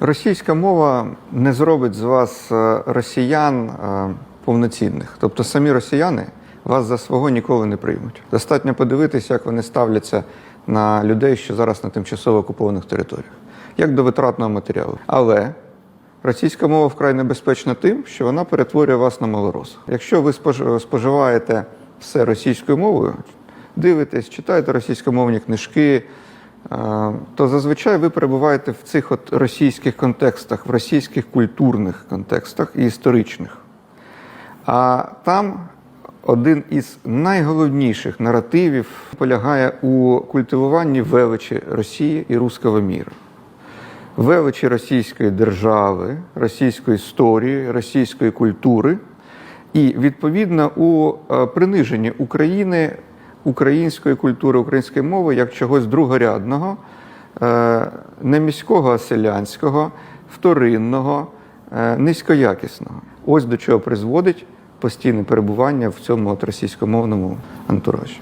Російська мова не зробить з вас е, росіян е, повноцінних. Тобто самі росіяни вас за свого ніколи не приймуть. Достатньо подивитися, як вони ставляться на людей, що зараз на тимчасово окупованих територіях, як до витратного матеріалу. Але російська мова вкрай небезпечна тим, що вона перетворює вас на малорос. Якщо ви споживаєте все російською мовою, дивитесь, читаєте російськомовні книжки, то зазвичай ви перебуваєте в цих от російських контекстах, в російських культурних контекстах і історичних. А там один із найголовніших наративів полягає у культивуванні величі Росії і руського міра. Величі російської держави, російської історії, російської культури, і відповідно у е, приниженні України, української культури, української мови як чогось другорядного, е, не міського, а селянського, вторинного, е, низькоякісного. Ось до чого призводить постійне перебування в цьому от російськомовному антуражі.